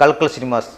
கல்கல் cinemas.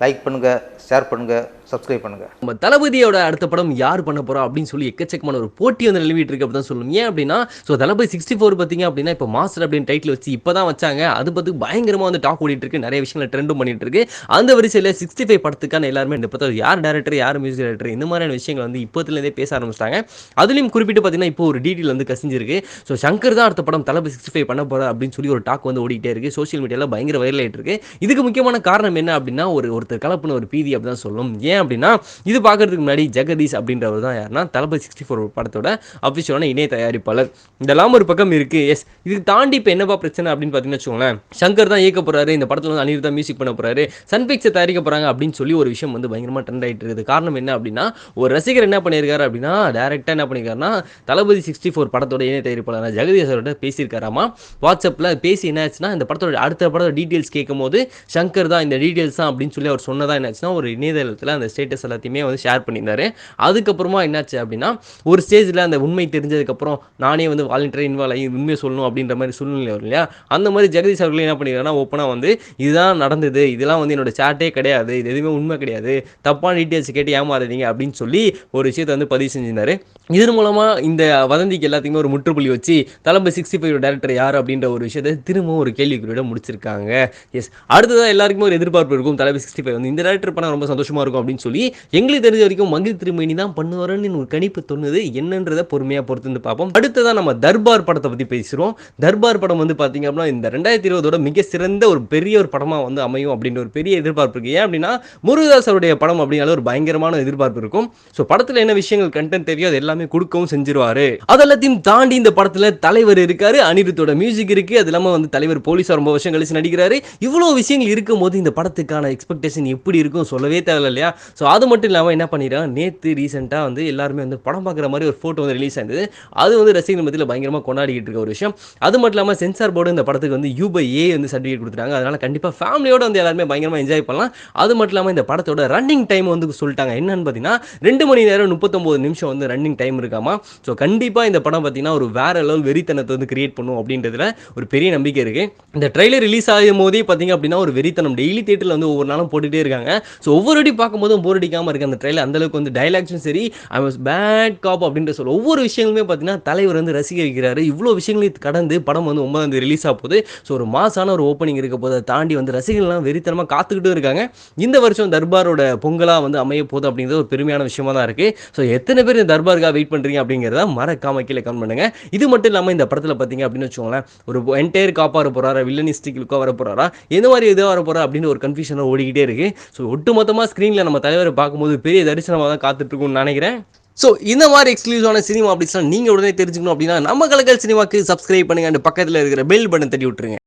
Like பண்ணுங்கள் share பண்ணுங்கள் subscribe பண்ணுங்கள் நம்ம தளபதியோட அடுத்த படம் யார் பண்ண போறா அப்படின்னு சொல்லி எக்கச்சக்கமான ஒரு போட்டி வந்து நிலவிட்டு இருக்கு அப்படி தான் சொல்லணும். ஏன் அப்படின்னா ஸோ தளபதி சிக்ஸ்டி ஃபோர் பார்த்தீங்க அப்படின்னா இப்போ மாஸ்டர் அப்படின்னு டைட்டில் வச்சு இப்போ தான் வச்சாங்க. அது பார்த்து பயங்கரமாக வந்து டாக் ஓடிட்டு இருக்கு. நிறைய விஷயங்கள் ட்ரெண்டும் பண்ணிட்டு இருக்கு. அந்த வரிசையில் சிக்ஸ்டி ஃபைவ் படத்துக்கான எல்லாருமே இந்த பார்த்தா யார் டேரக்டர் யார் மியூசிக் டேரக்டர் இந்த மாதிரியான விஷயங்கள் வந்து இப்போத்துலேருந்தே பேச ஆரம்பிச்சிட்டாங்க. அதுலேயும் குறிப்பிட்டு பார்த்தீங்கன்னா இப்போ ஒரு டீட்டெயில் வந்து கசிஞ்சிருக்கு. ஸோ சங்கர் தான் அடுத்த படம் தளபதி சிக்ஸ்டி ஃபைவ் பண்ண போகிறா அப்படின்னு சொல்லி ஒரு டாக் வந்து ஓடிட்டே இருக்கு. சோஷியல் மீடியாவில் பயங்கர வைரல் ஆகிட்டு இருக்கு. இதுக்கு முக்கியமான காரணம் என்ன அப்படின்னா ஒரு ஒருத்தர் கலப்புன ஒரு பீதி அப்படி தான் சொல்லணும். ஏன் அப்படின்னா இது பார்க்கறதுக்கு முன்னாடி ஜெகதீஷ் அப்படின்றவர் தான் யாருன்னா தளபதி சிக்ஸ்டி ஃபோர் படத்தோட அஃபிஷியலான இணைய தயாரிப்பாளர். இதெல்லாம் ஒரு பக்கம் இருக்குது எஸ் இதுக்கு தாண்டி இப்போ என்னப்பா பிரச்சனை அப்படின்னு பார்த்தீங்கன்னா வச்சுக்கோங்களேன் சங்கர் தான் இயக்க இந்த படத்தில் வந்து அனிருத் தான் மியூசிக் பண்ண போகிறார் சன் பிக்சர் தயாரிக்க போகிறாங்க அப்படின்னு சொல்லி ஒரு விஷயம் வந்து பயங்கரமாக ட்ரெண்ட் ஆகிட்டு இருக்குது. காரணம் என்ன அப்படின்னா ஒரு ரசிகர் என்ன பண்ணியிருக்காரு அப்படின்னா டேரெக்டாக என்ன பண்ணியிருக்காருன்னா தளபதி சிக்ஸ்டி ஃபோர் படத்தோட இணைய தயாரிப்பாளர் ஜெகதீஷரோட பேசியிருக்காராமா? வாட்ஸ்அப்பில் பேசி என்ன ஆச்சுன்னா இந்த படத்தோட அடுத்த படத்தோட டீட்டெயில்ஸ் கேட்கும் போது சங்கர் தான் இந்த டீட்டெயில்ஸ் தான் அப்படின்னு சொல்லி அவர் சொன்னதாக என்ன ஆச்சுன்னா ஒரு இணையதளத்தில் அந்த ஸ்டேட்டஸ் எல்லாத்தையுமே வந்து ஷேர் பண்ணியிருந்தாரு. அதுக்கப்புறமா என்னாச்சு அப்படின்னா ஒரு ஸ்டேஜில் அந்த உண்மை தெரிஞ்சதுக்கப்புறம் நானே வந்து வாலண்டியர் இன்வால்வ் ஆகி உண்மையை சொல்லணும் அப்படின்ற மாதிரி சூழ்நிலை வரும் இல்லையா? அந்த மாதிரி ஜெகதீஷ் அவர்கள் என்ன பண்ணிருக்காருன்னா ஓப்பனாக வந்து இதுதான் நடந்தது. இதெல்லாம் வந்து என்னோட சேட்டே கிடையாது. இது எதுவுமே உண்மை கிடையாது. தப்பான டீட்டெயில்ஸ் கேட்டு ஏமாறாதீங்க. அப்படின்னு சொல்லி ஒரு விஷயத்தை வந்து பதிவு செஞ்சிருந்தாரு. இதன் மூலமாக இந்த வதந்திக்கு எல்லாத்தையுமே ஒரு முற்றுப்புள்ளி வச்சு தலைமை சிக்ஸ்டி ஃபைவ் டேரக்டர் யார் அப்படின்ற ஒரு விஷயத்தை திரும்பவும் ஒரு கேள்விக்குறியோட முடிச்சிருக்காங்க. எஸ் அடுத்ததாக எல்லாருக்குமே ஒரு எதிர்பார்ப்பு இருக்கும். தலைமை சிக்ஸ்டி ஃபைவ் வந்து. இந்த டேரக்டர் பண்ண ரொம்ப சந்தோஷமாக இருக்கும் அப்படின்னு அப்படின்னு சொல்லி எங்களுக்கு தெரிஞ்ச வரைக்கும் மகிழ் திருமேனி தான் பண்ணுவாருன்னு ஒரு கணிப்பு தோணுது. என்னன்றதை பொறுமையாக பொறுத்து வந்து பார்ப்போம். அடுத்ததான் நம்ம தர்பார் படத்தை பற்றி பேசுகிறோம் தர்பார் படம் வந்து பார்த்தீங்க அப்படின்னா இந்த ரெண்டாயிரத்தி இருபதோட மிக சிறந்த ஒரு பெரிய ஒரு படமாக வந்து அமையும் அப்படின்ற ஒரு பெரிய எதிர்பார்ப்பு இருக்கு. ஏன் அப்படின்னா முருகதாஸ் அவருடைய படம் அப்படின்னால ஒரு பயங்கரமான எதிர்பார்ப்பு இருக்கும். ஸோ படத்தில் என்ன விஷயங்கள் கண்டென்ட் தெரியும் அது எல்லாமே கொடுக்கவும் செஞ்சிருவாரு. அதெல்லாத்தையும் தாண்டி இந்த படத்தில் தலைவர் இருக்காரு அனிருத்தோட மியூசிக் இருக்கு. அது இல்லாமல் வந்து தலைவர் போலீஸாக ரொம்ப வருஷம் கழிச்சு நடிக்கிறாரு. இவ்வளோ விஷயங்கள் இருக்கும்போது இந்த படத்துக்கான எக்ஸ்பெக்டேஷன் எப்படி இருக்கும் சொல்லவே தேவையில்ல இல்லையா? ஸோ அது மட்டும் இல்லாமல் என்ன பண்ணிடுறான்? நேற்று ரீசெண்டாக வந்து எல்லாருமே வந்து படம் பார்க்குற மாதிரி ஒரு ஃபோட்டோ வந்து ரிலீஸ் ஆயிருந்தது அது வந்து ரசிகர்கள் மத்தியில் பயங்கரமாக கொண்டாடிக்கிட்டு இருக்க ஒரு விஷயம். அது மட்டும் இல்லாமல் சென்சார் போர்டு இந்த படத்துக்கு வந்து யூபை ஏ வந்து சர்டிஃபிகேட் கொடுத்துட்டாங்க. அதனால் கண்டிப்பாக ஃபேமிலியோட வந்து எல்லாருமே பயங்கரமாக என்ஜாய் பண்ணலாம். அது மட்டும் இல்லாமல் இந்த படத்தோட ரன்னிங் டைம் வந்து சொல்லிட்டாங்க. என்னன்னு பார்த்தீங்கன்னா ரெண்டு மணி நேரம் முப்பத்தொம்போது நிமிஷம் வந்து ரன்னிங் டைம் இருக்காமா? ஸோ கண்டிப்பாக இந்த படம் பார்த்தீங்கன்னா ஒரு வேற லெவல் வெறித்தனத்தை வந்து கிரியேட் பண்ணும் அப்படின்றதுல ஒரு பெரிய நம்பிக்கை இருக்கு. இந்த ட்ரெய்லர் ரிலீஸ் ஆகும் போதே பார்த்தீங்க அப்படின்னா ஒரு வெறித்தனம். டெய்லி தேட்டரில் வந்து ஒவ்வொரு நாளும் போட்டுட்டே இருக்காங்க. ஸோ ஒவ்வொரு அடி போதும் போர் அடிக்காமல் இருக்கு அந்த ட்ரெயிலர் அந்தளவுக்கு வந்து டைலாக்ஸும் சரி ஐ வாஸ் பேட் காப் அப்படின்ற சொல்ல ஒவ்வொரு விஷயங்களுமே பார்த்தீங்கன்னா தலைவர் வந்து ரசிக்க வைக்கிறாரு இவ்வளோ விஷயங்களையும் கடந்து படம் வந்து ஒன்பதாம் தேதி ரிலீஸ் ஆக போகுது. ஸோ ஒரு மாசான ஒரு ஓப்பனிங் இருக்க போது அதை தாண்டி வந்து ரசிகர்கள்லாம் வெறித்தனமாக காத்துக்கிட்டும் இருக்காங்க. இந்த வருஷம் தர்பாரோட பொங்கலாக வந்து அமைய போகுது அப்படிங்கிறது ஒரு பெருமையான விஷயமா தான் இருக்கு. ஸோ எத்தனை பேர் இந்த தர்பாருக்காக வெயிட் பண்ணுறீங்க அப்படிங்கிறத மறக்காம கீழே கமெண்ட் பண்ணுங்க. இது மட்டும் இல்லாமல் இந்த படத்தில் பார்த்தீங்க அப்படின்னு வச்சுக்கோங்களேன் ஒரு என்டையர் காப்பாக போகிறாரா வில்லனிஸ்டிக் லுக்காக வர போகிறாரா எந்த மாதிரி இதாக வர போகிறா அப்படின்னு ஒரு கன்ஃபியூஷனாக ஓடிக்கிட்டே இருக்கு. ஸோ ஒட்டுமொத்தமாக ஸ்க்ரீனில் நம்ம தலைவரை பார்க்கும்போது பெரிய தரிசனமாக தான் காத்துட்டு இருக்கும்னு நினைக்கிறேன். ஸோ இந்த மாதிரி எக்ஸ்க்ளூசிவான சினிமா அப்படின்னா நீங்கள் உடனே தெரிஞ்சுக்கணும் அப்படின்னா நம்ம கலக்கல் சினிமாக்கு சப்ஸ்கிரைப் பண்ணுங்க. அந்த பக்கத்தில் இருக்கிற பெல் பட்டன் தட்டி விட்டுருங்க.